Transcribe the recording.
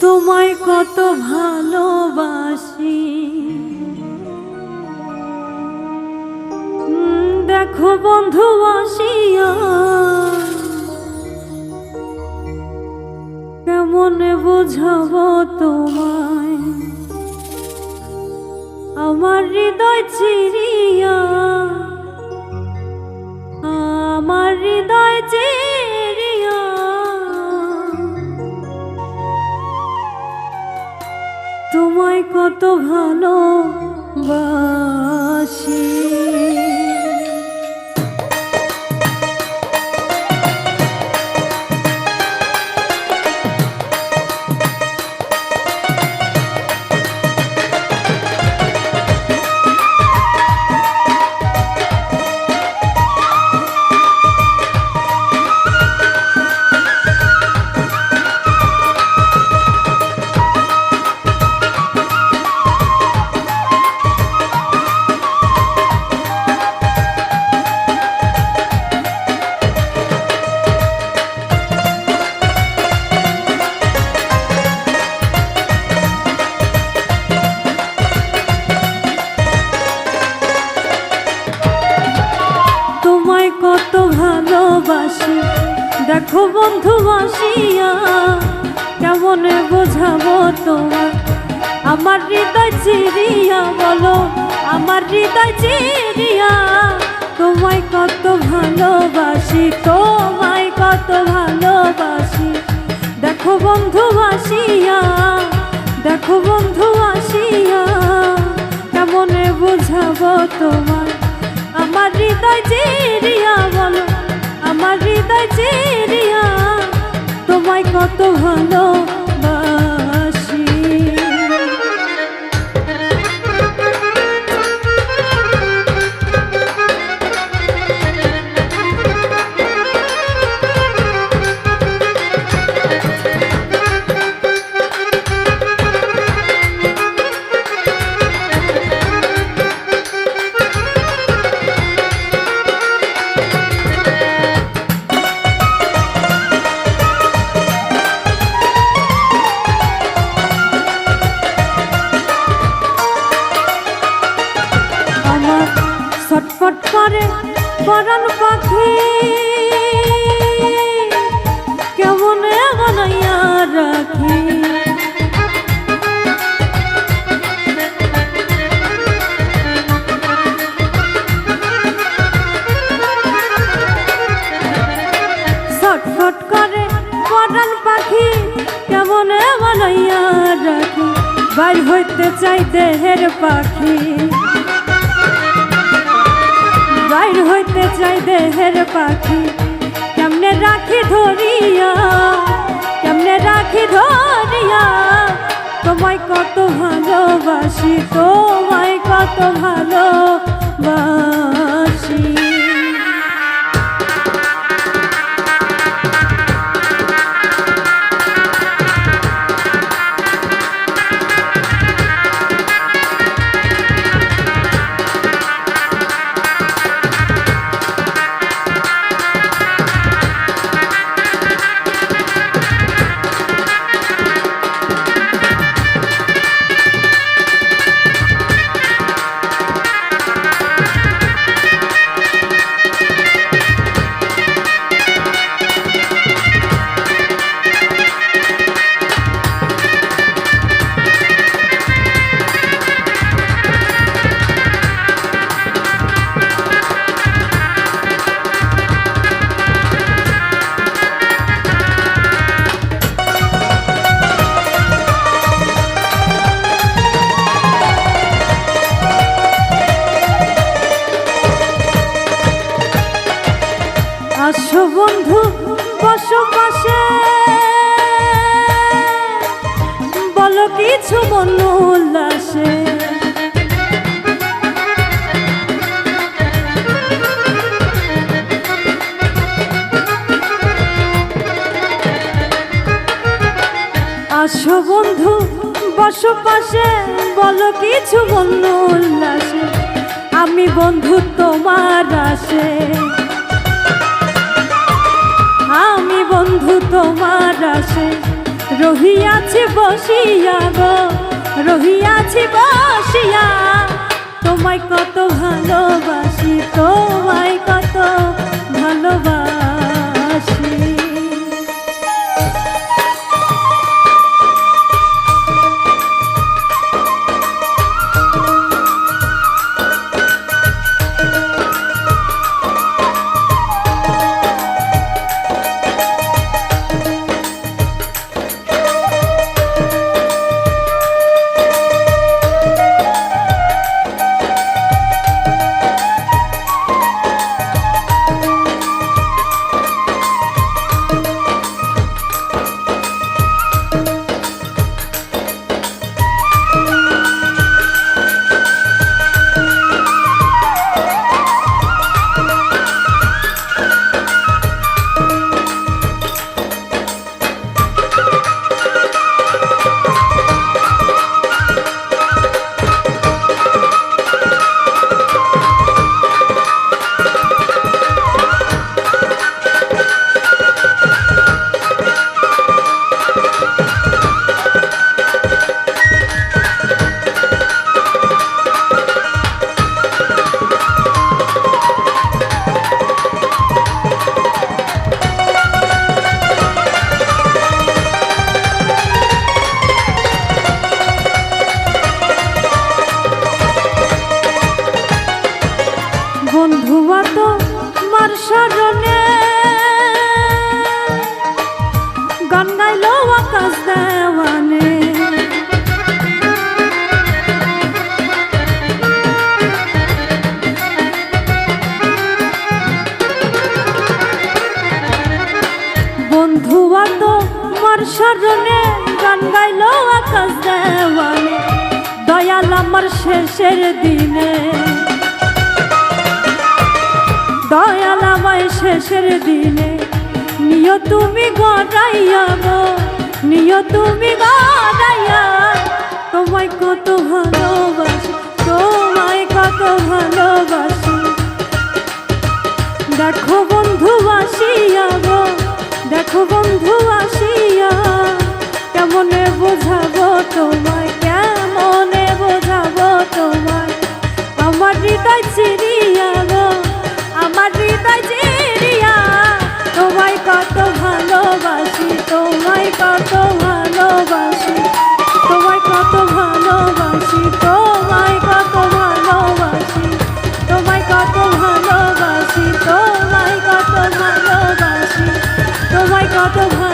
তোমায় কত ভালোবাসি। দেখো বন্ধু কেমন বুঝাবো তোমায়? আমার হৃদয় চিরিয়া তোমায় কত ভালো বাসি দেখো বন্ধু আসিয়া, কেমন বোঝাবো তোমার? আমার হৃদয় চিরিয়া, বলো, আমার হৃদয় চিরিয়া, তোমায় কত ভালোবাসি, তোমায় কত ভালোবাসি। দেখো বন্ধু আসিয়া, দেখো বন্ধু আসিয়া, কেমন বোঝাবো তোমার? আমার হৃদয় চিরিয়া, বলো আমার হৃদয় চেরিয়া তোমায় কত ভালোবাসি করে পরাণ পাখি। কেমন বানাইয়া রাখি। ছটফট করে পরাণ পাখি, কেমন বানাইয়া রাখি। বাইর হইতে চাই দেহের পাখি। বাইর হইতে চাই দেহের পাখি। কেমনে রাখি ধরিয়া, কেমনে রাখি ধরিয়া? তোমায় কত ভালোবাসি, তোমায় কত ভালোবাসি। আসো বন্ধু, বসো পাশে, বলো কিছু মন উল্লাসে। আমি বন্ধু তোমার আসে। আমি বন্ধু তোমার আসে। রহিয়াছি, বসিয়া গো, রহিয়াছি, বসিয়া। তোমায় কত ভালোবাসি। স্মরণে গান গাইল আকাশ দেওয়ানে দয়াল আমার শেষের দিনে। দয়াল আমায় শেষের দিনে। নিয় তুমি গড়াইয়া গো, নিয় তুমি গড়াইয়া। তোমায় কত ভালোবাসি, তোমায় কত ভালোবাসি। দেখো বন্ধু আসিয়া গো দেখো বন্ধু আসিয়া, কেমনে বোঝাবো তোমায়, কেমনে বোঝাবো তোমায়? আমার হৃদয় চিরিয়া গো, আমার হৃদয় চিরিয়া, তোমায় কত ভালোবাসি, তোমায় কত যত ভালো